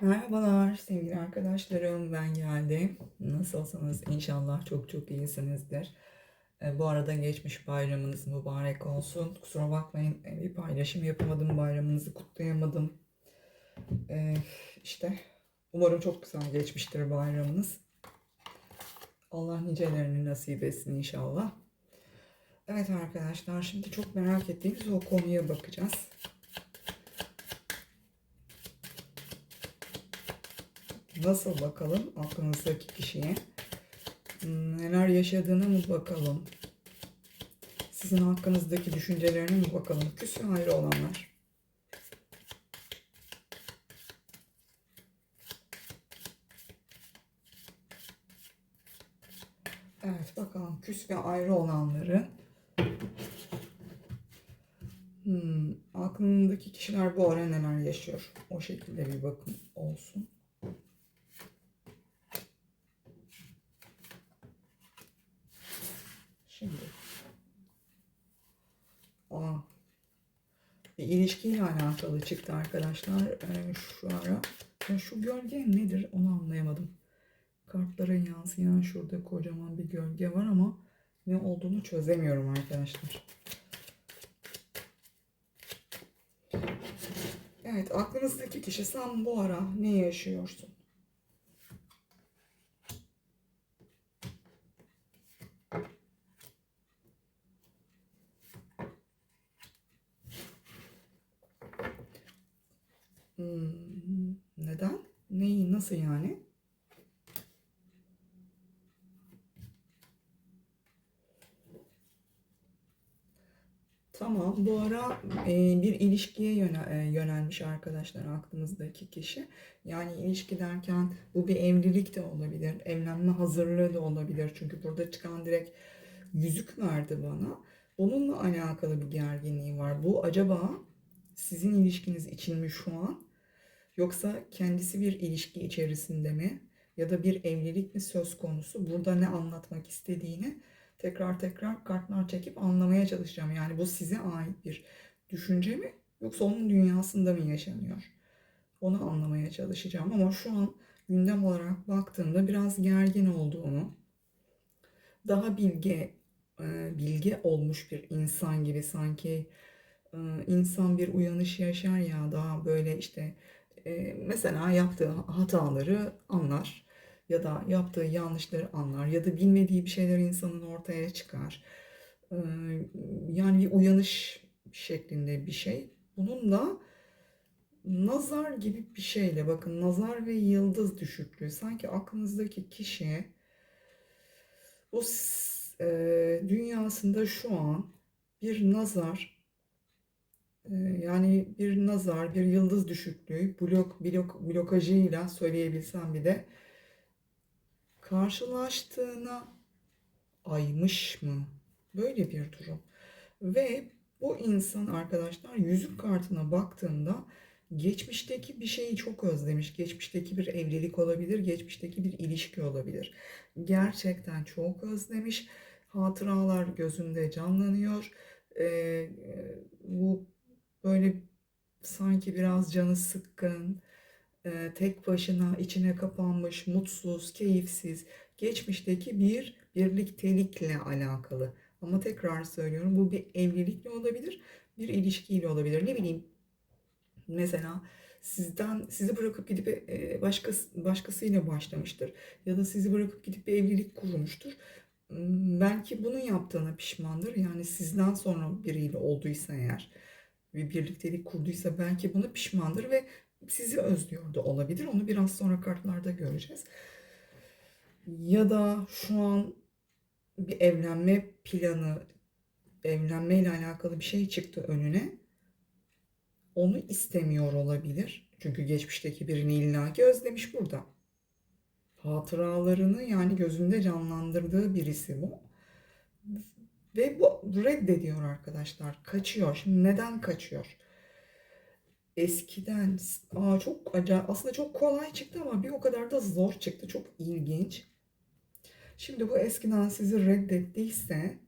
Merhabalar sevgili arkadaşlarım ben geldim. Nasılsınız? İnşallah çok çok iyisinizdir. E, bu arada geçmiş bayramınız mübarek olsun. Kusura bakmayın e, bir paylaşım yapamadım bayramınızı kutlayamadım. E, işte umarım çok güzel geçmiştir bayramınız. Allah nicelerini nasip etsin inşallah. Evet arkadaşlar şimdi çok merak ettiğimiz o konuya bakacağız. Nasıl bakalım aklınızdaki kişiye? Neler yaşadığına mı bakalım? Sizin hakkınızdaki düşüncelerine mi bakalım? Küs ve ayrı olanlar. Evet bakalım küs ve ayrı olanları. Hmm, aklındaki kişiler bu ara neler yaşıyor? O şekilde bir bakın olsun. Şimdi. Aa, bir ilişkiyle alakalı çıktı arkadaşlar ee, şu ara. Ya şu gölge nedir onu anlayamadım. Kartlara yansıyan şurada kocaman bir gölge var ama ne olduğunu çözemiyorum arkadaşlar. Evet aklınızdaki kişi sen bu ara ne yaşıyorsun? Hmm, neden? Neyi, nasıl yani? Tamam, bu ara e, bir ilişkiye yöne- e, yönelmiş arkadaşlar aklımızdaki kişi. Yani ilişki derken bu bir evlilik de olabilir, evlenme hazırlığı da olabilir. Çünkü burada çıkan direkt yüzük verdi bana. Bununla alakalı bir gerginliği var. Bu acaba sizin ilişkiniz için mi şu an? Yoksa kendisi bir ilişki içerisinde mi? Ya da bir evlilik mi söz konusu? Burada ne anlatmak istediğini tekrar tekrar kartlar çekip anlamaya çalışacağım. Yani bu size ait bir düşünce mi? Yoksa onun dünyasında mı yaşanıyor? Onu anlamaya çalışacağım. Ama şu an gündem olarak baktığımda biraz gergin olduğunu, daha bilge, e, bilge olmuş bir insan gibi sanki e, insan bir uyanış yaşar ya daha böyle işte mesela yaptığı hataları anlar ya da yaptığı yanlışları anlar ya da bilmediği bir şeyler insanın ortaya çıkar. E, yani bir uyanış şeklinde bir şey. Bununla nazar gibi bir şeyle bakın nazar ve yıldız düşüklüğü sanki aklınızdaki kişiye o s- e, dünyasında şu an bir nazar yani bir nazar, bir yıldız düşüklüğü, blok, blok, blokajıyla söyleyebilsem bir de karşılaştığına aymış mı? Böyle bir durum. Ve bu insan arkadaşlar yüzük kartına baktığımda geçmişteki bir şeyi çok özlemiş. Geçmişteki bir evlilik olabilir, geçmişteki bir ilişki olabilir. Gerçekten çok özlemiş. Hatıralar gözünde canlanıyor. Ee, bu böyle sanki biraz canı sıkkın, e, tek başına içine kapanmış, mutsuz, keyifsiz, geçmişteki bir birliktelikle alakalı. Ama tekrar söylüyorum bu bir evlilikle olabilir, bir ilişkiyle olabilir. Ne bileyim mesela sizden sizi bırakıp gidip e, başkası, başkasıyla başlamıştır ya da sizi bırakıp gidip bir evlilik kurmuştur. Belki bunu yaptığına pişmandır. Yani sizden sonra biriyle olduysa eğer bir birliktelik kurduysa belki buna pişmandır ve sizi özlüyor olabilir. Onu biraz sonra kartlarda göreceğiz. Ya da şu an bir evlenme planı, evlenmeyle alakalı bir şey çıktı önüne. Onu istemiyor olabilir. Çünkü geçmişteki birini illaki özlemiş burada. Hatıralarını yani gözünde canlandırdığı birisi bu. Ve bu reddediyor arkadaşlar. Kaçıyor. Şimdi neden kaçıyor? Eskiden aa çok acayip aslında çok kolay çıktı ama bir o kadar da zor çıktı. Çok ilginç. Şimdi bu eskiden sizi reddettiyse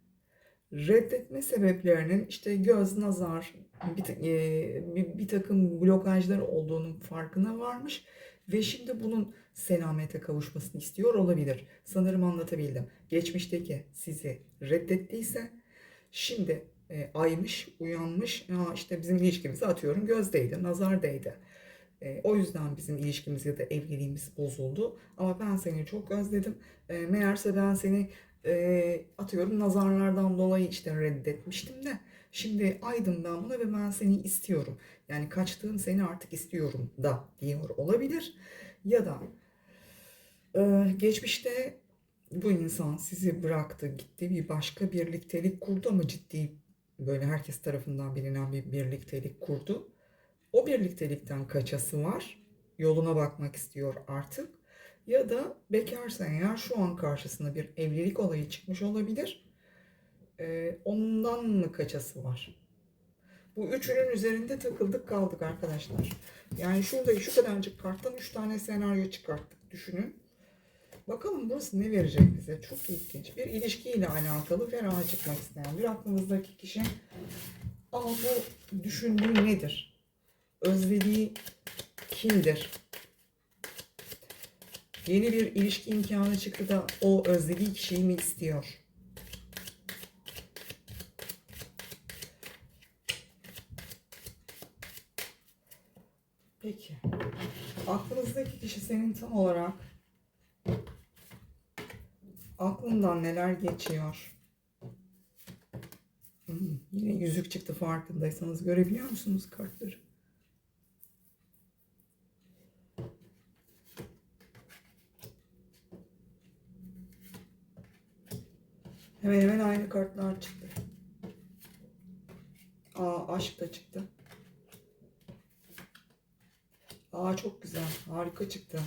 Reddetme sebeplerinin işte göz, nazar, bir, e, bir, bir takım blokajlar olduğunun farkına varmış ve şimdi bunun selamete kavuşmasını istiyor olabilir. Sanırım anlatabildim. Geçmişteki sizi reddettiyse şimdi e, aymış, uyanmış. Ya işte bizim ilişkimizi atıyorum gözdeydi, nazar değdi. E, o yüzden bizim ilişkimiz ya da evliliğimiz bozuldu. Ama ben seni çok özledim. E, meğerse ben seni e, atıyorum nazarlardan dolayı işte reddetmiştim de. Şimdi aydım ben buna ve ben seni istiyorum. Yani kaçtığım seni artık istiyorum da diyor olabilir. Ya da e, geçmişte bu insan sizi bıraktı, gitti bir başka birliktelik kurdu ama ciddi böyle herkes tarafından bilinen bir birliktelik kurdu. O birliktelikten kaçası var. Yoluna bakmak istiyor artık. Ya da bekarsan eğer şu an karşısına bir evlilik olayı çıkmış olabilir. Ee, ondan mı kaçası var? Bu üçünün üzerinde takıldık kaldık arkadaşlar. Yani şurada şu kadarcık karttan üç tane senaryo çıkarttık düşünün. Bakalım burası ne verecek bize? Çok ilginç. Bir ilişkiyle alakalı ferah çıkmak isteyen bir aklınızdaki kişi. Aa bu düşündüğü nedir? Özlediği kimdir? Yeni bir ilişki imkanı çıktı da o özlediği kişiyi mi istiyor? Peki. Aklınızdaki kişi senin tam olarak aklından neler geçiyor? Hmm, yine yüzük çıktı farkındaysanız görebiliyor musunuz kartları? Hemen hemen aynı kartlar çıktı. Aa aşk da çıktı. Aa çok güzel. Harika çıktı.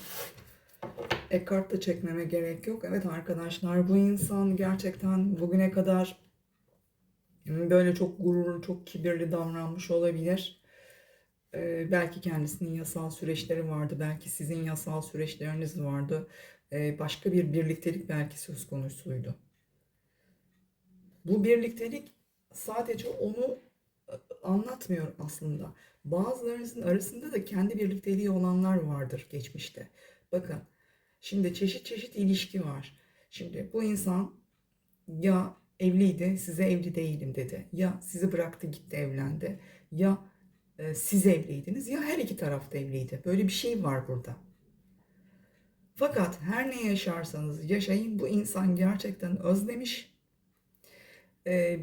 Ek kart da çekmeme gerek yok. Evet arkadaşlar bu insan gerçekten bugüne kadar böyle çok gururlu, çok kibirli davranmış olabilir. Ee, belki kendisinin yasal süreçleri vardı. Belki sizin yasal süreçleriniz vardı. Ee, başka bir birliktelik belki söz konusuydu. Bu birliktelik sadece onu anlatmıyor aslında. Bazılarınızın arasında da kendi birlikteliği olanlar vardır geçmişte. Bakın şimdi çeşit çeşit ilişki var. Şimdi bu insan ya evliydi size evli değilim dedi. Ya sizi bıraktı gitti evlendi. Ya e, siz evliydiniz ya her iki tarafta evliydi. Böyle bir şey var burada. Fakat her ne yaşarsanız yaşayın bu insan gerçekten özlemiş. E,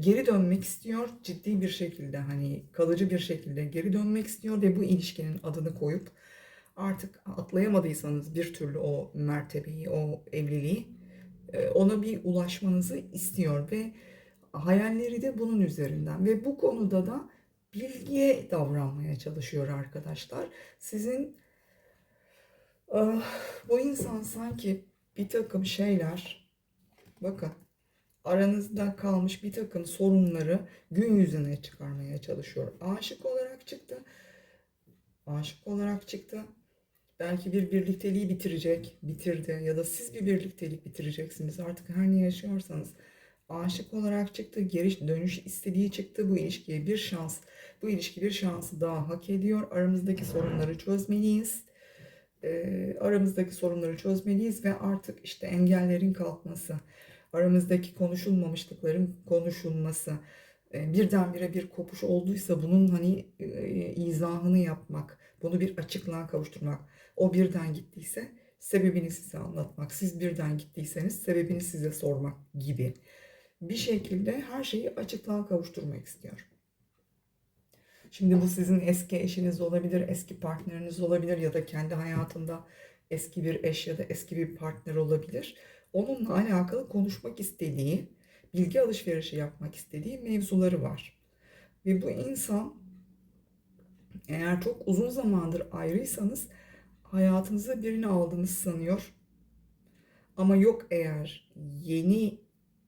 geri dönmek istiyor ciddi bir şekilde hani kalıcı bir şekilde geri dönmek istiyor ve bu ilişkinin adını koyup artık atlayamadıysanız bir türlü o mertebeyi, o evliliği e, ona bir ulaşmanızı istiyor ve hayalleri de bunun üzerinden ve bu konuda da bilgiye davranmaya çalışıyor arkadaşlar. Sizin ah, bu insan sanki bir takım şeyler bakın aranızda kalmış bir takım sorunları gün yüzüne çıkarmaya çalışıyor. Aşık olarak çıktı. Aşık olarak çıktı. Belki bir birlikteliği bitirecek, bitirdi ya da siz bir birliktelik bitireceksiniz. Artık her ne yaşıyorsanız aşık olarak çıktı, geri dönüş istediği çıktı. Bu ilişkiye bir şans, bu ilişki bir şansı daha hak ediyor. Aramızdaki sorunları çözmeliyiz. Ee, aramızdaki sorunları çözmeliyiz ve artık işte engellerin kalkması, aramızdaki konuşulmamışlıkların konuşulması, e, birdenbire bir kopuş olduysa bunun hani e, izahını yapmak, bunu bir açıklığa kavuşturmak. O birden gittiyse sebebini size anlatmak, siz birden gittiyseniz sebebini size sormak gibi bir şekilde her şeyi açıklığa kavuşturmak istiyor. Şimdi bu sizin eski eşiniz olabilir, eski partneriniz olabilir ya da kendi hayatında eski bir eş ya da eski bir partner olabilir. Onunla alakalı konuşmak istediği, bilgi alışverişi yapmak istediği mevzuları var. Ve bu insan eğer çok uzun zamandır ayrıysanız hayatınıza birini aldığınız sanıyor. Ama yok eğer yeni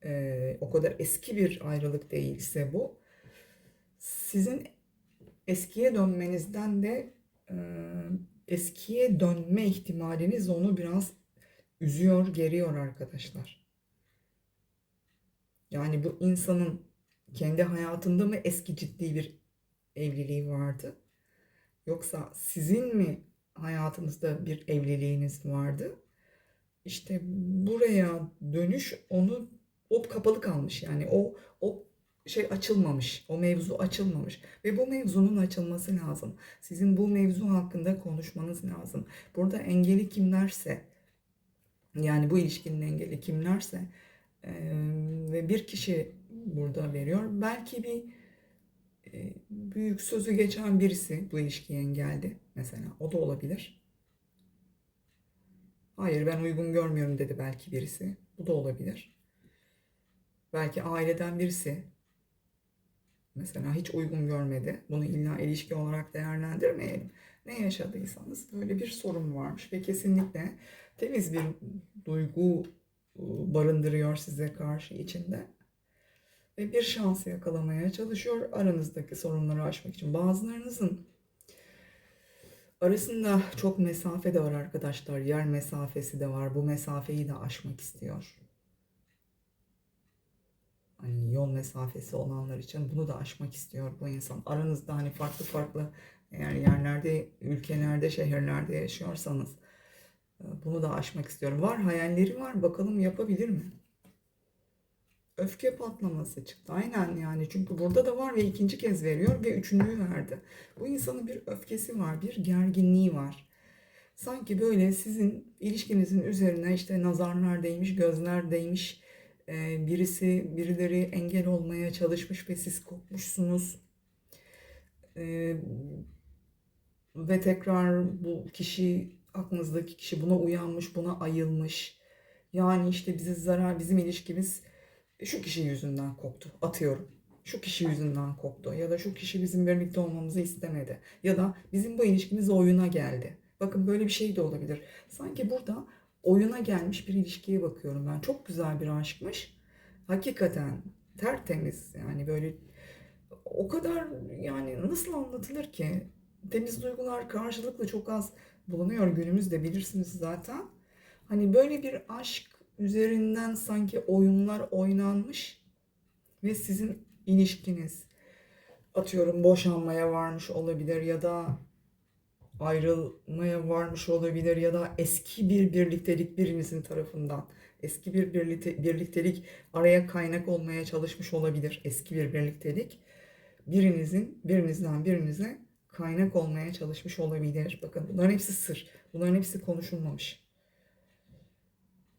e, o kadar eski bir ayrılık değilse bu sizin eskiye dönmenizden de e, eskiye dönme ihtimaliniz onu biraz üzüyor, geriyor arkadaşlar. Yani bu insanın kendi hayatında mı eski ciddi bir evliliği vardı? Yoksa sizin mi hayatınızda bir evliliğiniz vardı? İşte buraya dönüş onu o kapalı kalmış yani o o şey açılmamış. O mevzu açılmamış ve bu mevzunun açılması lazım. Sizin bu mevzu hakkında konuşmanız lazım. Burada engeli kimlerse yani bu ilişkinin engeli kimlerse eee, ve bir kişi burada veriyor. Belki bir e, büyük sözü geçen birisi bu ilişkiye engeldi mesela. O da olabilir. Hayır ben uygun görmüyorum dedi belki birisi. Bu da olabilir. Belki aileden birisi mesela hiç uygun görmedi. Bunu illa ilişki olarak değerlendirmeyelim. Ne yaşadıysanız böyle bir sorun varmış ve kesinlikle temiz bir duygu e, barındırıyor size karşı içinde ve bir şans yakalamaya çalışıyor aranızdaki sorunları aşmak için. Bazılarınızın arasında çok mesafe de var arkadaşlar. Yer mesafesi de var. Bu mesafeyi de aşmak istiyor. Hani yol mesafesi olanlar için bunu da aşmak istiyor bu insan. Aranızda hani farklı farklı eğer yerlerde, ülkelerde, şehirlerde yaşıyorsanız e, bunu da aşmak istiyorum. Var hayalleri var. Bakalım yapabilir mi? Öfke patlaması çıktı. Aynen yani çünkü burada da var ve ikinci kez veriyor ve üçüncüyü verdi. Bu insanın bir öfkesi var, bir gerginliği var. Sanki böyle sizin ilişkinizin üzerine işte nazarlar değmiş, gözler değmiş, e, birisi, birileri engel olmaya çalışmış ve siz kopmuşsunuz. E, ve tekrar bu kişi, aklınızdaki kişi buna uyanmış, buna ayılmış. Yani işte bize zarar, bizim ilişkimiz şu kişi yüzünden koptu. Atıyorum. Şu kişi yüzünden koptu. Ya da şu kişi bizim birlikte olmamızı istemedi. Ya da bizim bu ilişkimiz oyuna geldi. Bakın böyle bir şey de olabilir. Sanki burada oyuna gelmiş bir ilişkiye bakıyorum ben. Çok güzel bir aşkmış. Hakikaten tertemiz yani böyle o kadar yani nasıl anlatılır ki? Temiz duygular karşılıklı çok az bulunuyor günümüzde bilirsiniz zaten. Hani böyle bir aşk üzerinden sanki oyunlar oynanmış ve sizin ilişkiniz atıyorum boşanmaya varmış olabilir ya da ayrılmaya varmış olabilir ya da eski bir birliktelik birinizin tarafından eski bir birlikte, birliktelik araya kaynak olmaya çalışmış olabilir eski bir birliktelik birinizin birinizden birinize kaynak olmaya çalışmış olabilir. Bakın bunların hepsi sır. Bunların hepsi konuşulmamış.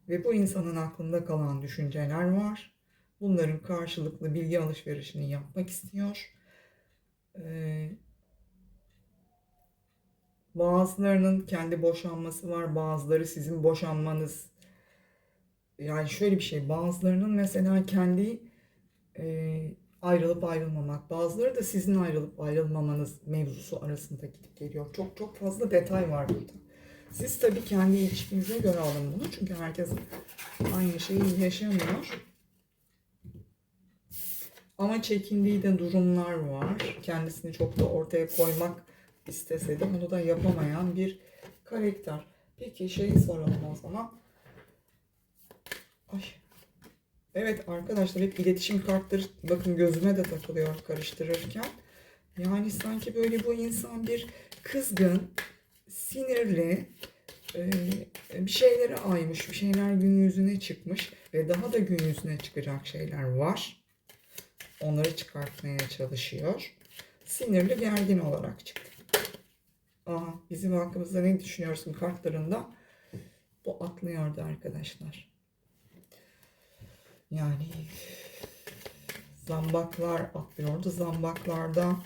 Ve bu insanın aklında kalan düşünceler var. Bunların karşılıklı bilgi alışverişini yapmak istiyor. Ee, bazılarının kendi boşanması var, bazıları sizin boşanmanız. Yani şöyle bir şey, bazılarının mesela kendi e, ayrılıp ayrılmamak, bazıları da sizin ayrılıp ayrılmamanız mevzusu arasında gidip geliyor. Çok çok fazla detay var burada. Siz tabii kendi ilişkinize göre alın bunu. Çünkü herkes aynı şeyi yaşamıyor. Ama çekindiği de durumlar var. Kendisini çok da ortaya koymak istese de bunu da yapamayan bir karakter. Peki şeyi soralım o zaman. Ay. Evet arkadaşlar hep iletişim kartları bakın gözüme de takılıyor karıştırırken. Yani sanki böyle bu insan bir kızgın, sinirli, e, bir şeyleri aymış, bir şeyler gün yüzüne çıkmış ve daha da gün yüzüne çıkacak şeyler var. Onları çıkartmaya çalışıyor. Sinirli, gergin olarak çıktı. Aha, bizim hakkımızda ne düşünüyorsun kartlarında? Bu atlıyordu arkadaşlar. Yani zambaklar atlıyordu. Zambaklarda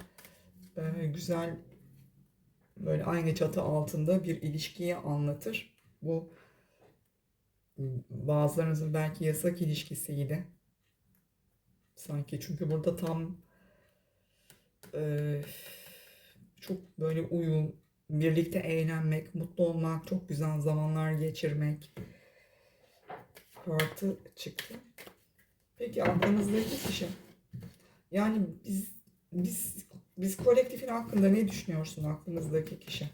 e, güzel böyle aynı çatı altında bir ilişkiyi anlatır. Bu bazılarınızın belki yasak ilişkisiydi. Sanki çünkü burada tam e, çok böyle uyum, birlikte eğlenmek, mutlu olmak, çok güzel zamanlar geçirmek artı çıktı. Peki aklınızdaki kişi. Yani biz biz biz kolektifin hakkında ne düşünüyorsun aklınızdaki kişi?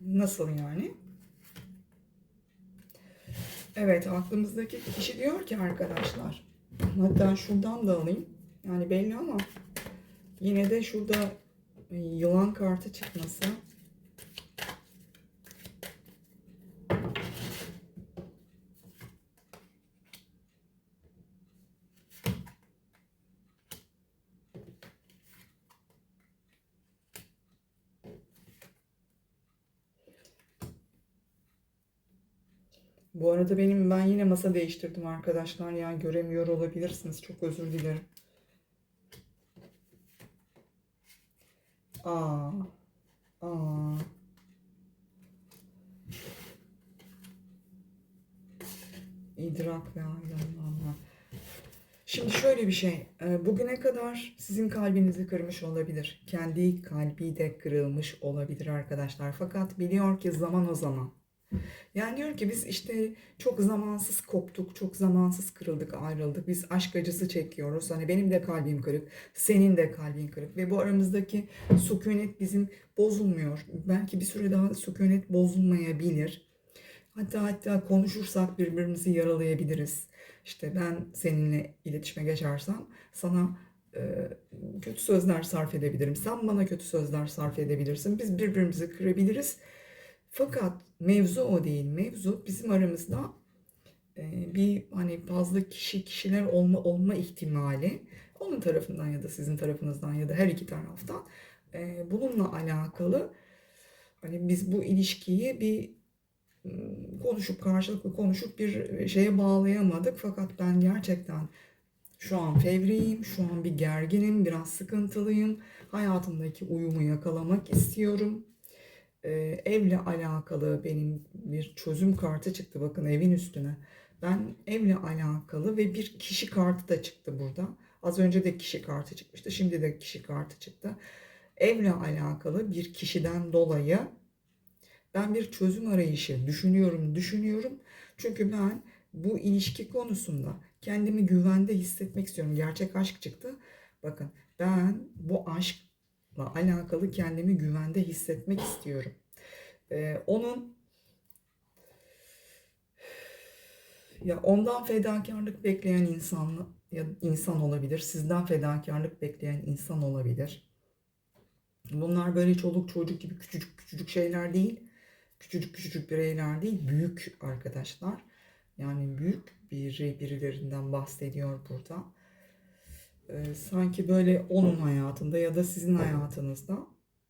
Nasıl yani? Evet aklımızdaki kişi diyor ki arkadaşlar Hatta şuradan da alayım. Yani belli ama yine de şurada e, yılan kartı çıkması. Bu arada benim ben yine masa değiştirdim arkadaşlar ya göremiyor olabilirsiniz. Çok özür dilerim. Aa. Aa. İdrak ve aydınlanma. Şimdi şöyle bir şey. e, Bugüne kadar sizin kalbinizi kırmış olabilir. Kendi kalbi de kırılmış olabilir arkadaşlar. Fakat biliyor ki zaman o zaman. Yani diyor ki biz işte çok zamansız koptuk, çok zamansız kırıldık, ayrıldık. Biz aşk acısı çekiyoruz. Hani benim de kalbim kırık, senin de kalbin kırık. Ve bu aramızdaki sükunet bizim bozulmuyor. Belki bir süre daha sükunet bozulmayabilir. Hatta hatta konuşursak birbirimizi yaralayabiliriz. İşte ben seninle iletişime geçersem sana e, kötü sözler sarf edebilirim. Sen bana kötü sözler sarf edebilirsin. Biz birbirimizi kırabiliriz. Fakat mevzu o değil. Mevzu bizim aramızda e, bir hani fazla kişi kişiler olma olma ihtimali onun tarafından ya da sizin tarafınızdan ya da her iki taraftan e, bununla alakalı hani biz bu ilişkiyi bir konuşup karşılıklı konuşup bir şeye bağlayamadık fakat ben gerçekten şu an fevriyim, şu an bir gerginim, biraz sıkıntılıyım. Hayatımdaki uyumu yakalamak istiyorum e, evle alakalı benim bir çözüm kartı çıktı bakın evin üstüne. Ben evle alakalı ve bir kişi kartı da çıktı burada. Az önce de kişi kartı çıkmıştı. Şimdi de kişi kartı çıktı. Evle alakalı bir kişiden dolayı ben bir çözüm arayışı düşünüyorum, düşünüyorum. Çünkü ben bu ilişki konusunda kendimi güvende hissetmek istiyorum. Gerçek aşk çıktı. Bakın ben bu aşkla alakalı kendimi güvende hissetmek istiyorum. Ee, onun ya ondan fedakarlık bekleyen insan ya insan olabilir. Sizden fedakarlık bekleyen insan olabilir. Bunlar böyle çoluk çocuk gibi küçücük küçücük şeyler değil. Küçücük küçücük bireyler değil. Büyük arkadaşlar. Yani büyük biri birilerinden bahsediyor burada. Ee, sanki böyle onun hayatında ya da sizin hayatınızda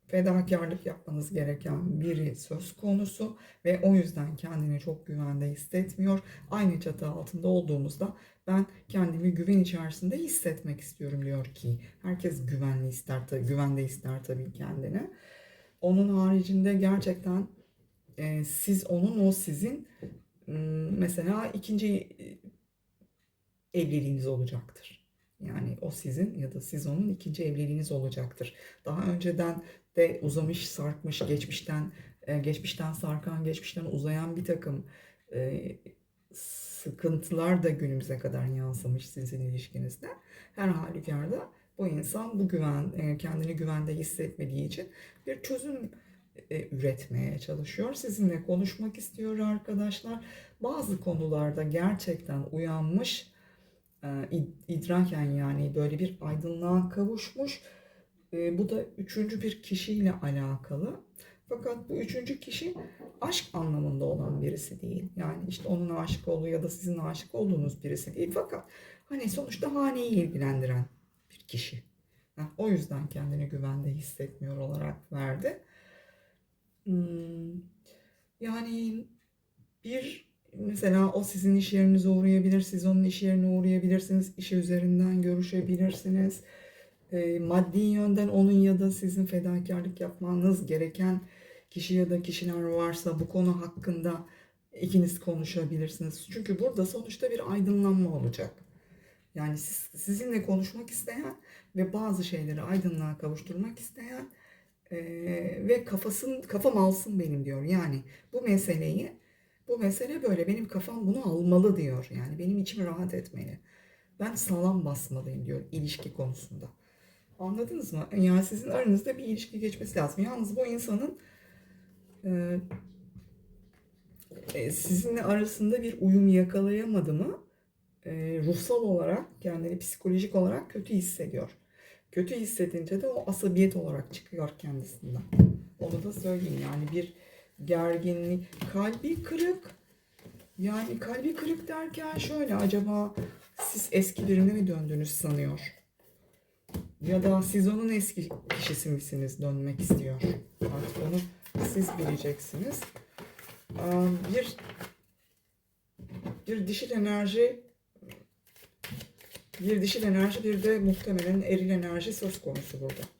fedakarlık yapmanız gereken biri söz konusu ve o yüzden kendini çok güvende hissetmiyor. Aynı çatı altında olduğumuzda ben kendimi güven içerisinde hissetmek istiyorum diyor ki herkes güvenli ister güvende ister tabii kendini. Onun haricinde gerçekten e, siz onun o sizin mesela ikinci e, evliliğiniz olacaktır. Yani o sizin ya da siz onun ikinci evliliğiniz olacaktır. Daha önceden de uzamış, sarkmış, geçmişten e, geçmişten sarkan, geçmişten uzayan bir takım e, sıkıntılar da günümüze kadar yansımış sizin ilişkinizde. Her halükarda bu insan bu güven, e, kendini güvende hissetmediği için bir çözüm üretmeye çalışıyor. Sizinle konuşmak istiyor arkadaşlar. Bazı konularda gerçekten uyanmış, idraken yani böyle bir aydınlığa kavuşmuş. E, bu da üçüncü bir kişiyle alakalı. Fakat bu üçüncü kişi aşk anlamında olan birisi değil. Yani işte onun aşık olduğu ya da sizin aşık olduğunuz birisi değil. Fakat hani sonuçta haneyi ilgilendiren bir kişi. O yüzden kendini güvende hissetmiyor olarak verdi. Hmm, yani bir mesela o sizin iş yerinize uğrayabilir, siz onun iş yerine uğrayabilirsiniz, işi üzerinden görüşebilirsiniz. E, maddi yönden onun ya da sizin fedakarlık yapmanız gereken kişi ya da kişiler varsa bu konu hakkında ikiniz konuşabilirsiniz. Çünkü burada sonuçta bir aydınlanma olacak. Yani siz, sizinle konuşmak isteyen ve bazı şeyleri aydınlığa kavuşturmak isteyen e, ve kafasın kafam alsın benim diyor. Yani bu meseleyi bu mesele böyle benim kafam bunu almalı diyor. Yani benim içim rahat etmeli. Ben sağlam basmalıyım diyor ilişki konusunda. Anladınız mı? Yani sizin aranızda bir ilişki geçmesi lazım. Yalnız bu insanın e, e, sizinle arasında bir uyum yakalayamadı mı e, ruhsal olarak kendini psikolojik olarak kötü hissediyor. Kötü hissedince de o asabiyet olarak çıkıyor kendisinden. Onu da söyleyeyim yani bir gerginlik, kalbi kırık. Yani kalbi kırık derken şöyle acaba siz eski birine mi döndünüz sanıyor? Ya da siz onun eski kişisi misiniz dönmek istiyor? Artık onu siz bileceksiniz. Bir bir dişil enerji bir dişil enerji bir de muhtemelen eril enerji söz konusu burada.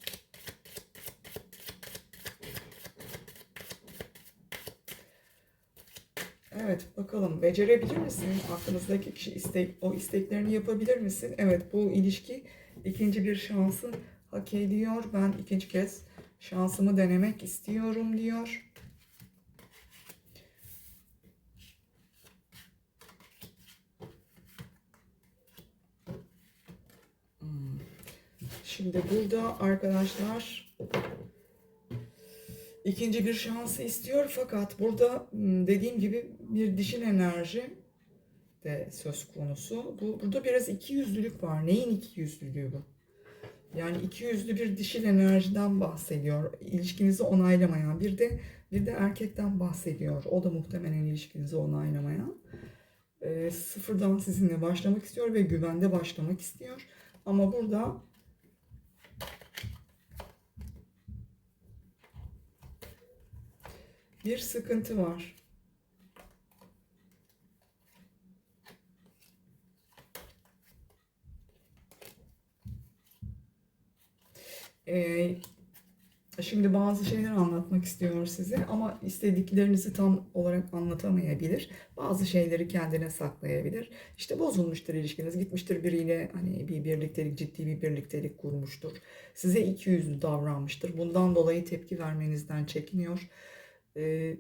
Evet bakalım becerebilir misin? Aklınızdaki kişi istek, o isteklerini yapabilir misin? Evet bu ilişki ikinci bir şansı hak ediyor. Ben ikinci kez şansımı denemek istiyorum diyor. Hmm. Şimdi burada arkadaşlar ikinci bir şansı istiyor fakat burada hmm, dediğim gibi bir dişil enerji de söz konusu. Bu burada biraz iki yüzlülük var. Neyin iki yüzlülüğü bu? Yani iki yüzlü bir dişil enerjiden bahsediyor. İlişkinizi onaylamayan bir de bir de erkekten bahsediyor. O da muhtemelen ilişkinizi onaylamayan. Ee, sıfırdan sizinle başlamak istiyor ve güvende başlamak istiyor. Ama burada bir sıkıntı var. Ee, şimdi bazı şeyler anlatmak istiyor size ama istediklerinizi tam olarak anlatamayabilir. Bazı şeyleri kendine saklayabilir. İşte bozulmuştur ilişkiniz, gitmiştir biriyle hani bir birliktelik, ciddi bir birliktelik kurmuştur. Size iki yüzlü davranmıştır. Bundan dolayı tepki vermenizden çekiniyor. Ee,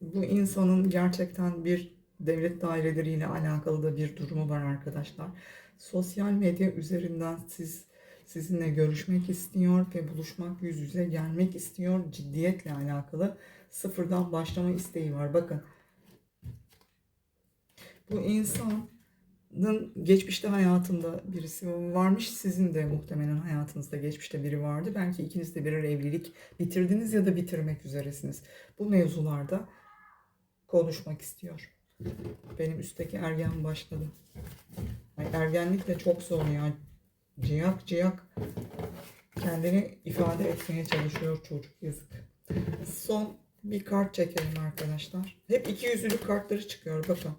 bu insanın gerçekten bir devlet daireleriyle alakalı da bir durumu var arkadaşlar. Sosyal medya üzerinden siz sizinle görüşmek istiyor ve buluşmak, yüz yüze gelmek istiyor. Ciddiyetle alakalı sıfırdan başlama isteği var. Bakın bu insanın geçmişte hayatında birisi varmış. Sizin de muhtemelen hayatınızda geçmişte biri vardı. Belki ikiniz de birer evlilik bitirdiniz ya da bitirmek üzeresiniz. Bu mevzularda konuşmak istiyor. Benim üstteki ergen başladı. Ay, ergenlik de çok zor ya. Ciyak ciyak kendini ifade etmeye çalışıyor çocuk yazık. Son bir kart çekelim arkadaşlar. Hep iki yüzlülük kartları çıkıyor bakın.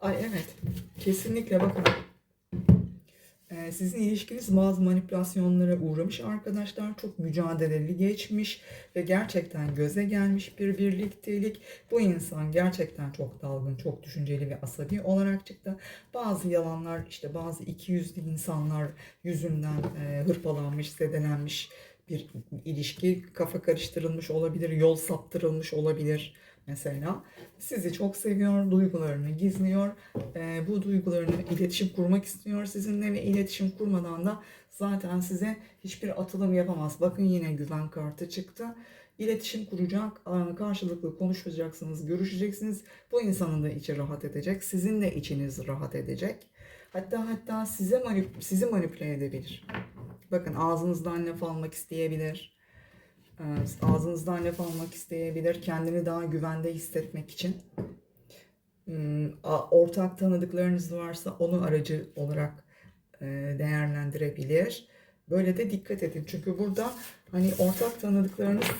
Ay evet. Kesinlikle bakın. Sizin ilişkiniz bazı manipülasyonlara uğramış arkadaşlar. Çok mücadeleli geçmiş ve gerçekten göze gelmiş bir birliktelik. Bu insan gerçekten çok dalgın, çok düşünceli ve asabi olarak çıktı. Bazı yalanlar, işte bazı iki yüzlü insanlar yüzünden e, hırpalanmış, zedelenmiş bir ilişki. Kafa karıştırılmış olabilir, yol saptırılmış olabilir mesela. Sizi çok seviyor, duygularını gizliyor. Ee, bu duygularını iletişim kurmak istiyor sizinle ve iletişim kurmadan da zaten size hiçbir atılım yapamaz. Bakın yine güven kartı çıktı. İletişim kuracak, karşılıklı konuşacaksınız, görüşeceksiniz. Bu insanın da içi rahat edecek, sizin de içiniz rahat edecek. Hatta hatta size manip sizi manipüle edebilir. Bakın ağzınızdan laf almak isteyebilir. Ee, Ağzınızdan laf almak isteyebilir. Kendini daha güvende hissetmek için. Hmm, Ortak tanıdıklarınız varsa onu aracı olarak e, değerlendirebilir. Böyle de dikkat edin. Çünkü burada hani ortak tanıdıklarınız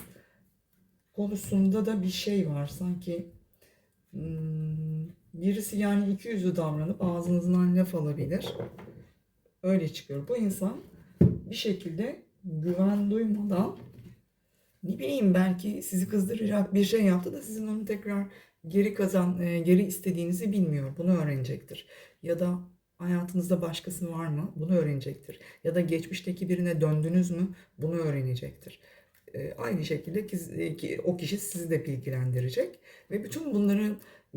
konusunda da bir şey var. Sanki hmm, birisi yani iki yüzlü davranıp ağzınızdan laf alabilir. Öyle çıkıyor. Bu insan bir şekilde güven duymadan ne bileyim belki sizi kızdıracak bir şey yaptı da sizin onu tekrar geri kazan e, geri istediğinizi bilmiyor. Bunu öğrenecektir. Ya da Hayatınızda başkası var mı? Bunu öğrenecektir. Ya da geçmişteki birine döndünüz mü? Bunu öğrenecektir. Ee, aynı şekilde ki- ki- o kişi sizi de bilgilendirecek ve bütün bunları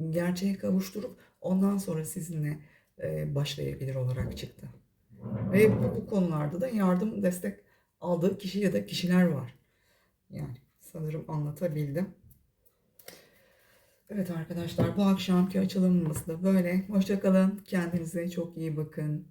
gerçeğe kavuşturup ondan sonra sizinle e, başlayabilir olarak çıktı. Ve bu, bu konularda da yardım, destek aldığı kişi ya da kişiler var. Yani sanırım anlatabildim. Evet arkadaşlar bu akşamki açılımımız da böyle. Hoşça kalın. Kendinize çok iyi bakın.